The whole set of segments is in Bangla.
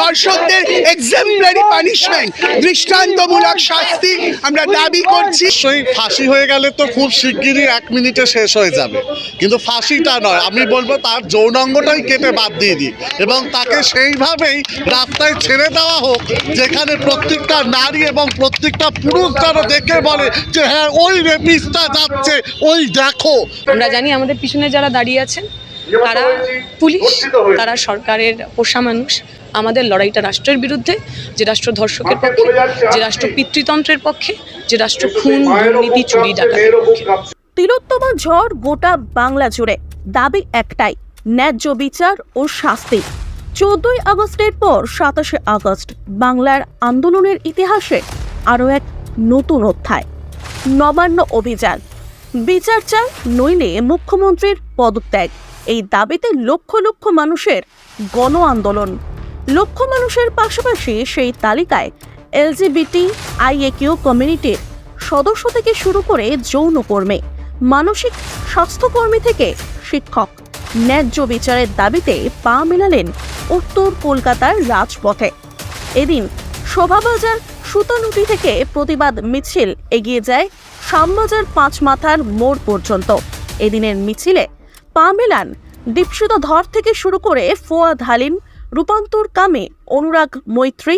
দর্শকদের এক্সাম্পলারি পানিশমেন্ট দৃষ্টান্তমূলক শাস্তি আমরা দাবি করছি। ফাঁসি হয়ে গেলে তো খুব শিগগিরই এক মিনিটে শেষ হয়ে যাবে। কিন্তু ফাঁসিটা নয় আমি বলব তার যৌনাঙ্গটাই কেটে বাদ দিয়ে দিই এবং তাকে সেইভাবেই রাস্তায় ছেড়ে দেওয়া হোক যেখানে প্রত্যেকটা নারী এবং প্রত্যেকটা পুরুষ যেন দেখে বলে যে হ্যাঁ ওই রেপিসটা যাচ্ছে ওই দেখো। আমরা জানি আমাদের পিছনে যারা দাঁড়িয়ে আছেন তারা পুলিশ তারা সরকারের পোষা মানুষ। আমাদের লড়াইটা রাষ্ট্রের বিরুদ্ধে যে রাষ্ট্র ধর্ষকের পক্ষে যে রাষ্ট্র পিতৃতন্ত্রের পক্ষে যে রাষ্ট্র খুন দুর্নীতি চুরি ডাকাতের পক্ষে তিলোত্তমা ঝড় গোটা বাংলা জুড়ে। দাবি একটাই ন্যায্য বিচার ও শাস্তি। চোদ্দই আগস্টের পর সাতাশে আগস্ট বাংলার আন্দোলনের ইতিহাসে আরও এক নতুন অধ্যায়। নবান্ন অভিযান। বিচার চান নইলে মুখ্যমন্ত্রীর পদত্যাগ। এই দাবিতে লক্ষ লক্ষ মানুষের গণ আন্দোলন লক্ষ মানুষের পাশাপাশি সেই তালিকায় এলজিবিটি আইএকিউ কমিউনিটির সদস্য থেকে শুরু করে যৌনকর্মী মানসিক স্বাস্থ্যকর্মী থেকে শিক্ষক ন্যায্য বিচারের দাবিতে পা মেলালেন উত্তর কলকাতার রাজপথে। এদিন শোভাবাজার সুতানুটি থেকে প্রতিবাদ মিছিল এগিয়ে যায় শ্যামবাজার পাঁচ মাথার মোড় পর্যন্ত। এদিনের মিছিলে পা মেলান। দীপশিত ধর থেকে শুরু করে ফোয়াদ হালিম, রূপান্তর কামে অনুরাগ মৈত্রী,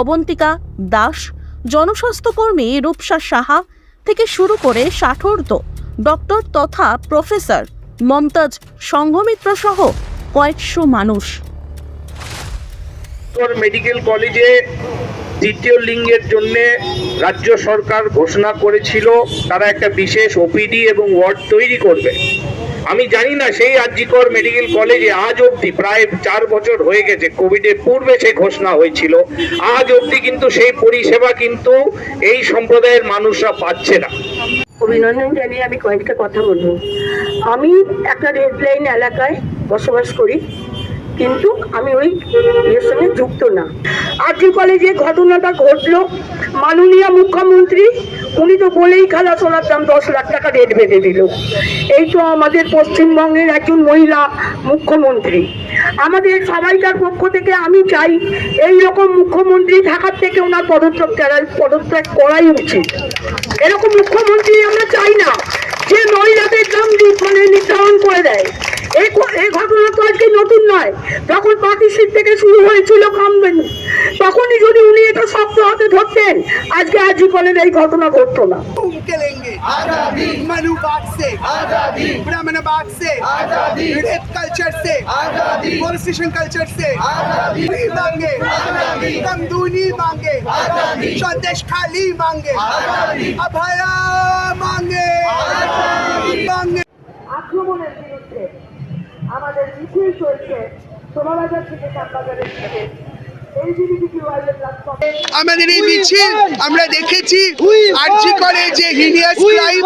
অবন্তিকা দাস, জনস্বাস্থ্যকর্মী রূপসা সাহা থেকে শুরু করে ষাঠর্ধ ডক্টর তথা প্রফেসর মমতাজ সংঘমিত্র সহ কয়েকশো মানুষ। মেডিকেল কলেজে তৃতীয় লিঙ্গের জন্য রাজ্য সরকার ঘোষণা করেছিল, তারা একটা বিশেষ ওপিডি এবং ওয়ার্ড তৈরি করবে। আমি জানি না সেই আরজিকর মেডিকেল কলেজে আজ অবধি প্রায় চার বছর হয়ে গেছে। কোভিডের পূর্বে সেই ঘোষণা হয়েছিল। আজ অবধি কিন্তু সেই পরিষেবা কিন্তু এই সম্প্রদায়ের মানুষরা পাচ্ছে না। অভিনন্দন জানিয়ে আমি কয়েকটা কথা বলব। আমি একটা রেড লাইন এলাকায় বসবাস করি, কিন্তু আমি ওই ইয়ের সঙ্গে যুক্ত না। আরজি কলেজে ঘটনাটা ঘটলো, মাননীয় মুখ্যমন্ত্রী উনি তো বলেই খেলা শোনার দাম দশ লাখ টাকা রেট বেঁধে দিল। এই তো আমাদের পশ্চিমবঙ্গের একজন মহিলা মুখ্যমন্ত্রী। আমাদের সবাইকার পক্ষ থেকে আমি চাই এই রকম মুখ্যমন্ত্রী থাকার থেকে ওনার পদত্যাগ পদত্যাগ করাই উচিত। এরকম মুখ্যমন্ত্রী আমরা চাই না। যে মহিলাদের দাম মানে নির্ধারণ করে দেয়। এই ঘটনা তো আজকে নতুন নয়। যখন পাকিস্তান থেকে শুরু হয়েছিল কামবেনি তখনই যদি উনি এটা শক্ত হাতে ধরতেন আজকে আজি কলের এই ঘটনা ঘটতো না घूम के लेंगे आजादी मनु बाग से आजादी ब्राह्मण बाग से आजादी रेप कल्चर से आजादी पोलिटिशियन कल्चर से आजादी मांगे आजादी कमदूनी मांगे आजादी स्वदेश खाली मांगे आजादी अभया मांगे मांगे আক্রমণের বিরুদ্ধে আমাদের মিছিল চলছে শোভাবাজার থেকে শ্যামবাজারের দিকে আমাদের এই মিছিল আমরা দেখেছি আর্জি করে যে হিনিয়াস ক্রাইম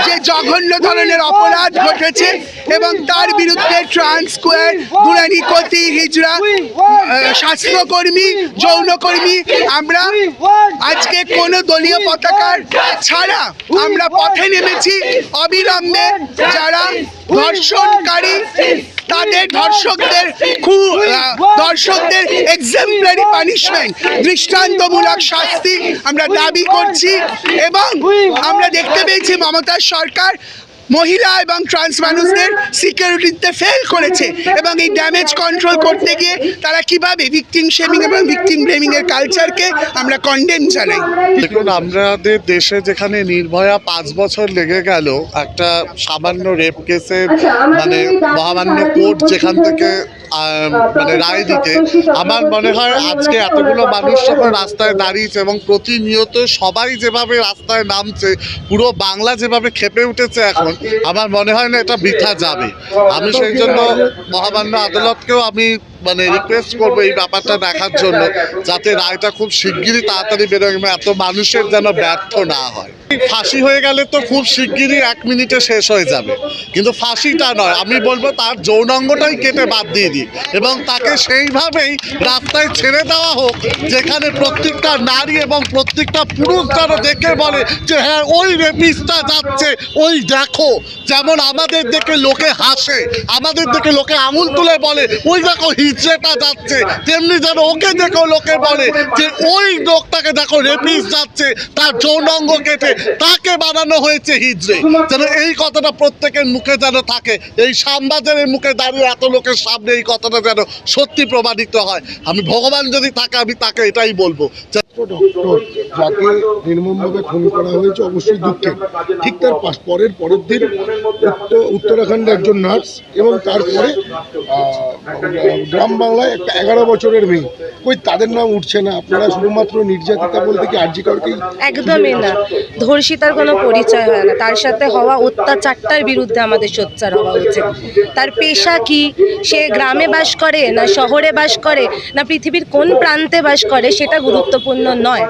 যে জঘন্য ধরনের অপরাধ ঘটেছে এবং তার বিরুদ্ধে ট্রান্স স্কোয়ার দুরানি কতি হিজড়া স্বাস্থ্যকর্মী যৌনকর্মী আমরা আজকে কোনো দলীয় পতাকার ছাড়া আমরা পথে নেমেছি অবিলম্বে যারা ধর্ষণকারী তাদের ধর্ষকদের ধর্ষকদের এক্সাম্পলারি পানিশমেন্ট দৃষ্টান্তমূলক শাস্তি আমরা দাবি করছি এবং আমরা দেখতে পেয়েছি মমতা সরকার মহিলা এবং ট্রান্স মানুষদের সিকিউরিটিতে ফেল করেছে এবং এই ড্যামেজ কন্ট্রোল করতে গিয়ে তারা কীভাবে ভিকটিম শেমিং এবং ভিকটিম ব্লেমিং এর কালচারকে আমরা কন্ডেম জানাই? দেখুন আমাদের দেশে যেখানে নির্ভয়া পাঁচ বছর লেগে গেল একটা সামান্য রেপ কেসে মানে মহামান্য কোর্ট যেখান থেকে মানে রায় দিতে। আমার মনে হয় আজকে এতগুলো মানুষ যখন রাস্তায় দাঁড়িয়েছে এবং প্রতিনিয়ত সবাই যেভাবে রাস্তায় নামছে, পুরো বাংলা যেভাবে খেপে উঠেছে এখন, আমার মনে হয় না এটা বৃথা যাবে। আমি সেই জন্য মহামান্য আদালতকেও আমি মানে রিকোয়েস্ট করব এই ব্যাপারটা দেখার জন্য, যাতে রায়টা খুব শিগগিরই তাড়াতাড়ি বেরোয় এত মানুষের যেন ব্যর্থ না হয়। ফাঁসি হয়ে গেলে তো খুব শিগগিরই এক মিনিটে শেষ হয়ে যাবে। কিন্তু ফাঁসিটা নয়, আমি বলব তার যৌনাঙ্গটাই কেটে বাদ দিয়ে দিই এবং তাকে সেইভাবেই রাস্তায় ছেড়ে দেওয়া হোক, যেখানে প্রত্যেকটা নারী এবং প্রত্যেকটা পুরুষ যেন দেখে বলে যে হ্যাঁ ওই রেপিসটা যাচ্ছে, ওই দেখো। যেমন আমাদের দেখে লোকে হাসে, আমাদের দেখে লোকে আঙুল তুলে বলে, ওই দেখো হিজড়েটা যাচ্ছে, তেমনি যেন ওকে দেখেও লোকে বলে যে ওই লোকটাকে দেখো রেপিস যাচ্ছে, তার যৌনাঙ্গ কেটে তাকে বানানো হয়েছে হিজড়ে। যেন এই কথাটা প্রত্যেকের মুখে যেন থাকে, এই শ্যামবাজারের মুখে দাঁড়িয়ে এত লোকের সামনে এই কথাটা যেন সত্যি প্রমাণিত হয়। আমি ভগবান যদি থাকে, আমি তাকে এটাই বলব। যাকে নির্মমভাবে খুন করা হয়েছে, অবশ্যই দুঃখের ঠিক তার পরের পরের দিন উত্তর উত্তরাখণ্ডে একজন নার্স এবং তারপরে গ্রাম বাংলায় একটা এগারো বছরের মেয়ে। কই তাদের নাম উঠছে না? আপনারা শুধুমাত্র নির্যাতিতা বলতে কি আরজি কাউকেই একদমই না। ধর্ষিতার কোনো পরিচয় হয় না। তার সাথে হওয়া অত্যাচারটার বিরুদ্ধে আমাদের সোচ্চার হওয়া উচিত। তার পেশা কি? সে গ্রামে বাস করে না শহরে বাস করে? না পৃথিবীর কোন প্রান্তে বাস করে? সেটা গুরুত্বপূর্ণ নয়।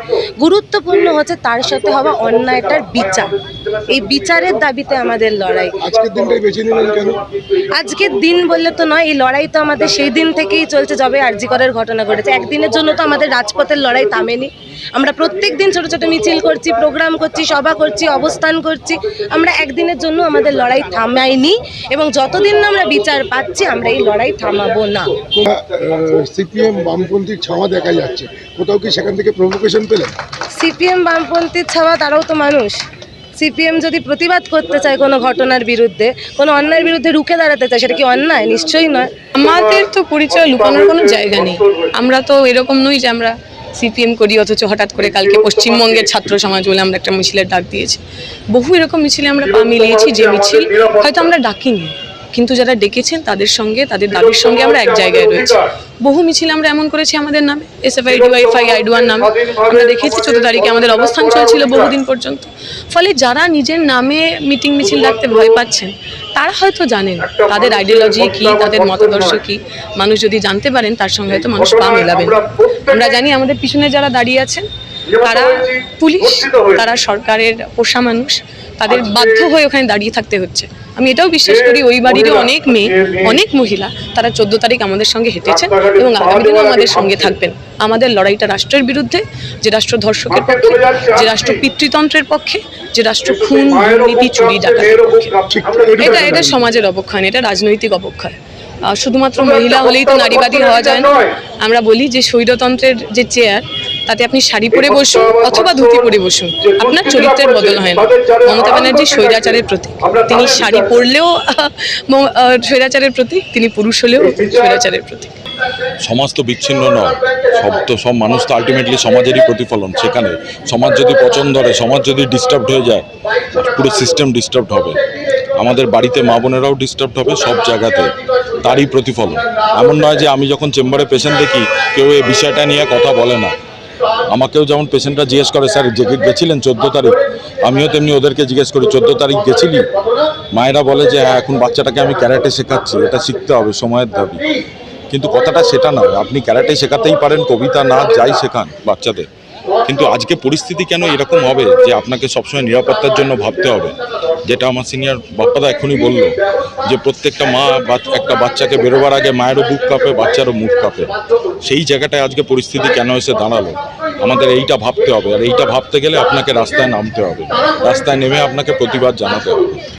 গুরুত্বপূর্ণ হচ্ছে তার সাথে হওয়া অন্যায়টার বিচার। এই বিচারের দাবিতে আমাদের লড়াই। আজকের দিনটাই বেছে নিলেন কেন? আজকের দিন বললে তো নয় এই লড়াই তো আমাদের সেই দিন থেকেই চলছে যবে আরজিকরের ঘটনা ঘটেছে। একদিনের জন্য তো আমাদের রাজপথের লড়াই থামেনি। আমরা প্রত্যেক দিন ছোট ছোট মিছিল করছি প্রোগ্রাম করছি সভা করছি অবস্থান করছি। আমরা একদিনের জন্য আমাদের লড়াই থামাইনি এবং যতদিন না আমরা বিচার পাচ্ছি আমরা এই লড়াই থামাবো না। সিপিএম বামপন্থীর ছাওয়া দেখা যাচ্ছে? কোথাও কি সেখান থেকে প্রভোকেশন পেলেন? সিপিএম বামপন্থীর ছাওয়া তারাও তো মানুষ। সিপিএম যদি প্রতিবাদ করতে চায় কোনো ঘটনার বিরুদ্ধে, কোনো অন্যায়ের বিরুদ্ধে রুখে দাঁড়াতে চায়, সেটা কি অন্যায়? নিশ্চয়ই নয়। আমাদের তো পরিচয় লুকানোর কোনো জায়গা নেই। আমরা তো এরকম নই যে আমরা সিপিএম করি, অথচ হঠাৎ করে কালকে পশ্চিমবঙ্গের ছাত্র সমাজ বলে আমরা একটা মিছিলের ডাক দিয়েছি। বহু এরকম মিছিলে আমরা পা মিলিয়েছি, যে মিছিল হয়তো আমরা ডাকিনি। কিন্তু যারা ডেকেছেন তাদের সঙ্গে, তাদের দাবির সঙ্গে আমরা এক জায়গায় রয়েছি। বহু মিছিল আমরা এমন করেছি আমাদের নামে এস এফ আই ডিওয়াইফআই আইডুয়ার নামে। আমরা দেখেছি চোদ্দ তারিখে আমাদের অবস্থান চলছিল বহুদিন পর্যন্ত। ফলে যারা নিজের নামে মিটিং মিছিল ডাকতে ভয় পাচ্ছেন, তারা হয়তো জানেন তাদের আইডিওলজি কি, তাদের মতাদর্শ কি। মানুষ যদি জানতে পারেন, তার সঙ্গে হয়তো মানুষ পা মেলাবেন। আমরা জানি আমাদের পিছনে যারা দাঁড়িয়ে আছেন, তারা পুলিশ, তারা সরকারের পোষা মানুষ। তাদের বাধ্য হয়ে ওখানে দাঁড়িয়ে থাকতে হচ্ছে। আমি এটাও বিশ্বাস করি ওই বাড়িরও অনেক মেয়ে অনেক মহিলা তারা চোদ্দ তারিখ আমাদের সঙ্গে হেঁটেছেন এবং আগামী দিনও আমাদের সঙ্গে থাকবেন। আমাদের লড়াইটা রাষ্ট্রের বিরুদ্ধে যে রাষ্ট্র ধর্ষকের পক্ষে যে রাষ্ট্র পিতৃতন্ত্রের পক্ষে যে রাষ্ট্র খুন দুর্নীতি চুরি ডাকাতের পক্ষে। এটা এটা সমাজের অবক্ষয় এটা রাজনৈতিক অবক্ষয়। শুধুমাত্র মহিলা হলেই তো নারীবাদী হওয়া যায় না। আমরা বলি যে স্বৈরতন্ত্রের যে চেয়ার তাতে আপনি শাড়ি পরে বসুন অথবা ধুতি পরে বসুন। আপনার চরিত্রের বদল হয় না। মমতা ব্যানার্জি স্বৈরাচারের প্রতীক। তিনি শাড়ি পরলেও স্বৈরাচারের প্রতীক, তিনি পুরুষ হলেও স্বৈরাচারের প্রতীক। সমাজ তো বিচ্ছিন্ন নয়। সব তো, সব মানুষ তো আলটিমেটলি সমাজেরই প্রতিফলন সেখানে। সমাজ যদি পছন্দ ধরে সমাজ যদি ডিস্টার্বড হয়ে যায়, পুরো সিস্টেম ডিস্টার্বড হবে। আমাদের বাড়িতে মা বোনেরাও ডিস্টার্বড হবে সব জায়গাতে। তারই প্রতিফলন। এমন নয় যে আমি যখন চেম্বারে পেশেন্ট দেখি, কেউ এই বিষয়টা নিয়ে কথা বলে না। আমাকেও যেমন পেশেন্টরা জিজ্ঞেস করে, স্যার গেছিলেন চোদ্দ তারিখ? আমিও তেমনি ওদেরকে জিজ্ঞেস করি, চোদ্দ তারিখ গেছিলি? মায়েরা বলে যে হ্যাঁ এখন বাচ্চাটাকে আমি ক্যারাটে শেখাচ্ছি, এটা শিখতে হবে সময়ের দাবি। কিন্তু কথাটা সেটা নয়, আপনি ক্যারাটে শেখাতেই পারেন, কবিতা না যাই শেখান বাচ্চাদের। কিন্তু আজকে পরিস্থিতি কেন এরকম হবে যে আপনাকে সবসময় নিরাপত্তার জন্য ভাবতে হবে? যেটা আমার সিনিয়র বাপ্পাদা এখনই বলল যে প্রত্যেকটা মা একটা বাচ্চাকে বেরোবার আগে মায়েরও বুক কাঁপে, বাচ্চারও মুখ কাঁপে। সেই জায়গাটায় আজকে পরিস্থিতি কেন এসে দাঁড়াল? আমাদের এইটা ভাবতে হবে। আর এইটা ভাবতে গেলে আপনাকে রাস্তায় নামতে হবে। রাস্তায় নেমে আপনাকে প্রতিবাদ জানাতে হবে।